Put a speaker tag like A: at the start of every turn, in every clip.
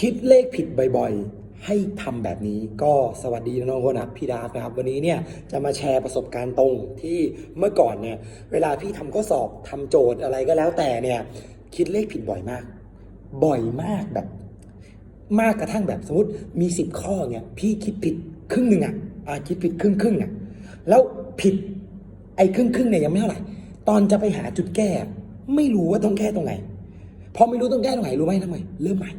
A: คิดเลขผิดบ่อยๆ ให้ทำแบบนี้ก็สวัสดีน้องคนนะพี่ดาฟนะครับ วันนี้เนี่ยจะมาแชร์ประสบการณ์ตรงที่เมื่อก่อนเนี่ยเวลาพี่ทำข้อสอบทำโจทย์อะไรก็แล้วแต่เนี่ยคิดเลขผิดบ่อยมาก บ่อยมากแบบ มากกระทั่งแบบสมมติมีสิบข้อเนี่ยพี่คิดผิดครึ่งหนึ่งอะอาคิดผิดครึ่งครึ่งอะแล้วผิดไอ้ครึ่งครึ่งเนี่ยยังไม่เท่าไหร่ ตอนจะไปหาจุดแก้ ไม่รู้ว่าต้องแก้ตรงไหนพอไม่รู้ต้องแก้ตรงไหนรู้ไหมทำไมเริ่มใหม่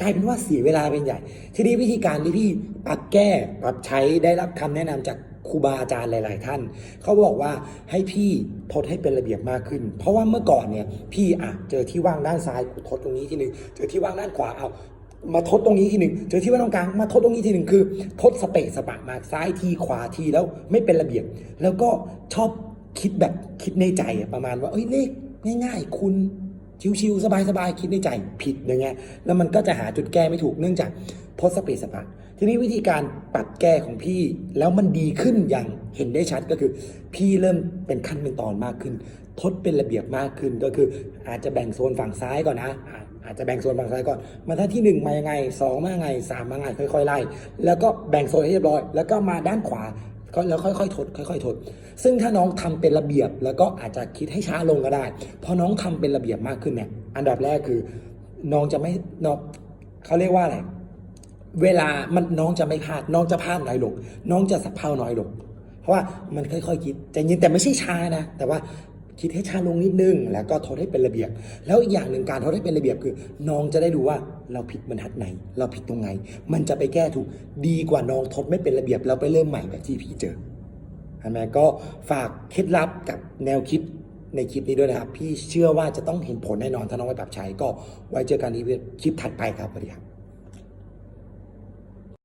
A: กลายเป็นว่าเสียเวลาเป็นใหญ่ ทีนี้วิธีการที่พี่ปรับแก้ปรับใช้ได้รับคำแนะนำจากครูบาอาจารย์หลาย ๆ ท่าน เขาบอกว่าให้พี่ทดให้เป็นระเบียบมากขึ้น เพราะว่าเมื่อก่อนเนี่ยพี่อะเจอที่ว่างด้านซ้ายกูทดตรงนี้ทีหนึ่งเจอที่ว่างด้านขวาเอามาทดตรงนี้ทีหนึ่งเจอที่ว่างตรงกลางมาทดตรงนี้ทีหนึ่งคือ ทดสเปะสปะมากซ้ายทีขวาทีแล้วไม่เป็นระเบียบ แล้วก็ชอบคิดแบบคิดในใจประมาณว่าเอ้ยเลขง่าย ๆ คุณ ชิวๆสบายๆคิดในใจผิดย่างเงี้ยแล้วมันก็จะหาจุดแก้ไม่ถูกเนื่องจากโพสต์สเปสปะทีนี้วิธีการปรับแก้ของพี่แล้วมันดีขึ้นอย่างเห็นได้ชัดก็คือ พี่เริ่มเป็นขั้นเป็นตอนมากขึ้น ทดเป็นระเบียบมากขึ้นก็คือ อาจจะแบ่งโซนฝั่งซ้ายก่อนนะอะอาจจะแบ่งโซนฝั่งซ้ายก่อน มาท่าที่หนึ่งมายังไงสองมายังไงสามมายังไงค่อยๆไล่แล้วก็แบ่งโซนให้เรียบร้อย แล้วก็มาด้านขวา ก็แล้วค่อยๆทดค่อย ๆ ทด ซึ่งถ้าน้องทำเป็นระเบียบ แล้วก็อาจจะคิดให้ช้าลงก็ได้พอน้องทำเป็นระเบียบมากขึ้นเนี่ย อันดับแรกคือ น้องจะไม่น้องเขาเรียกว่าอะไรเวลามันน้องจะไม่พลาด น้องจะพลาดน้อยลง น้องจะสับเพราน้อยลง เพราะว่ามันค่อยๆคิดใจเย็นแต่ไม่ใช่ช้านะ แต่ว่า คิดให้ช้าลงนิดนึง แล้วก็ทดให้เป็นระเบียบ แล้วอีกอย่างหนึ่งการทดให้เป็นระเบียบคือ น้องจะได้ดูว่าเราผิดบรรทัดไหน เราผิดตรงไหน มันจะไปแก้ถูกดีกว่าน้องทดไม่เป็นระเบียบแล้วไปเริ่มใหม่แบบที่พี่เจอใช่ไหมก็ฝากเคล็ดลับกับแนวคิดในคลิปนี้ด้วยนะครับ พี่เชื่อว่าจะต้องเห็นผลแน่นอนถ้าน้องไปปรับใช้ก็ไว้เจอกันในคลิปถัดไปครับสวัสดีครับ